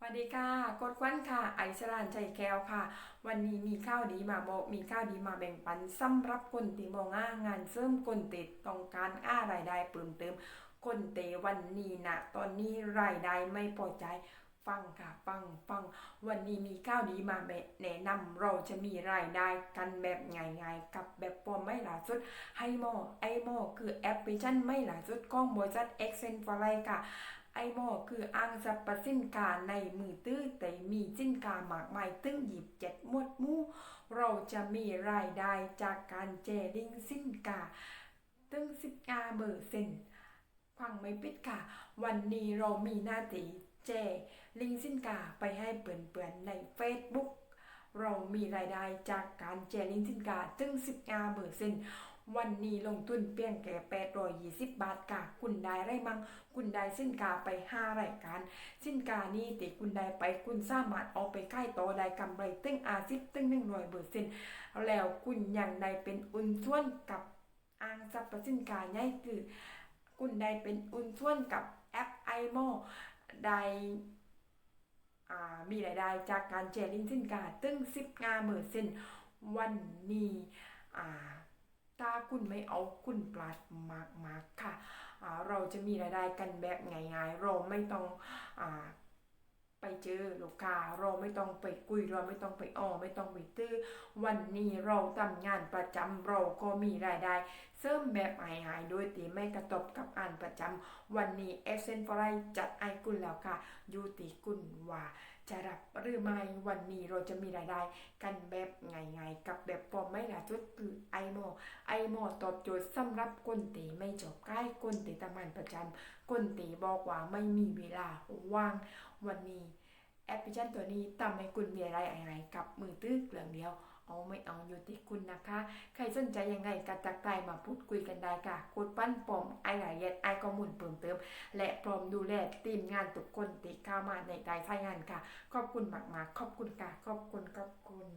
สวัสดีค่ะกดควันค่ะ ไอซ์รานใจแก้วค่ะ วันนี้มีข้าวดีมาบอก มีข้าวดีมาแบ่งปันสำหรับคนที่มองางานเสริมคนติดต้องการอ้ารายได้เพิ่มเติม คนเตวันนี้นะตอนนี้รายได้ไม่พอใจฟังค่ะฟังฟัง วันนี้มีข้าวดีมาแนะนำเราจะมีรายได้กันแบบง่ายๆกับแบบปลอมไม่หลาสุดให้โมไอโมคือแอปพลิเคชันไม่หลาสุดของบริษัทเอ็กเซนฟลค่ะ ไอโมคืออ้างสรรพสินค้าในมือตื้อแต่มีสินค้ามากมายตึ้งหยิบเจ็ดมวดมู่เราจะมีรายได้จากการแจลิงสินค้าตึ้งสิบกาเบอร์เซนฟังไม่ปิดค่ะวันนี้เรามีหน้าทีแจลิงสินค้าไปให้เปื่อนๆใน Facebook เรามีรายได้จากการแจลิงสินค้าตึ้งสิบกาเบอร์เซน วันนี้ลงทุนเพียงแค่820บาทค่ะคุณได้ไรมั่งคุณได้สินค้าไป5รายการ สินค้านี้ติคุณได้ไปคุณสามารถเอาไปขายต่อได้กำไรตึ้งอาซิบตึ้งหนึ่งร้อยเปอร์เซ็นต์แล้วคุณยังได้เป็นอุ่นส่วนกับอ้างสรรพสินค้าใหญ่คือ คุณได้เป็นอุ่นส่วนกับแอปไอโมได้อ่ามีรายได้จากการแชร์ลิงก์สินค้าตึ้งสิบงาเปอร์เซนวันนี้อ่า ถ้าคุณไม่เอาคุณปลาดมากมากๆค่ะ เราจะมีรายได้กันแบบง่ายๆ เราไม่ต้องอไปเจอลูกค้าเราไม่ต้องไปคุยเราไม่ต้องไปอ้อไม่ต้องไปตื้อวันนี้เราทำงานประจำเราก็มีรายได้เสริมแบบหายๆโดยตีไม่กระทบกับอ่านประจำวันนี้เอเซนฟรายจัดไอกุลแล้วค่ะ อยู่ตีกุลว่า จะรับหรือไม่วันนี้เราจะมีรายได้กันแบบไงๆกับแบบปอมไม่หลาจุดคือไอโมไอโมตอบโจทย์สำหรับคนตีไม่จบใกล้คนตีตำงานประจำคนตีบอกว่าไม่มีเวลาว่างวันนี้แอปพลิเคชันตัวนี้ทำให้คุณมีอะไรอะไรกับมือตื้อเหลืองเดียว เอาไม่เอาอยู่ที่คุณนะคะ ใครสนใจยังไงกระตักไตมาพูดคุยกันได้ค่ะกดปั้นปอมไอหลายเย็ดไอข้อมูลเพิ่มเติม และพร้อมดูแลทีมงานทุกคนติเข้ามาในใจใช้งานค่ะ ขอบคุณมากๆขอบคุณค่ะ ขอบคุณขอบคุณ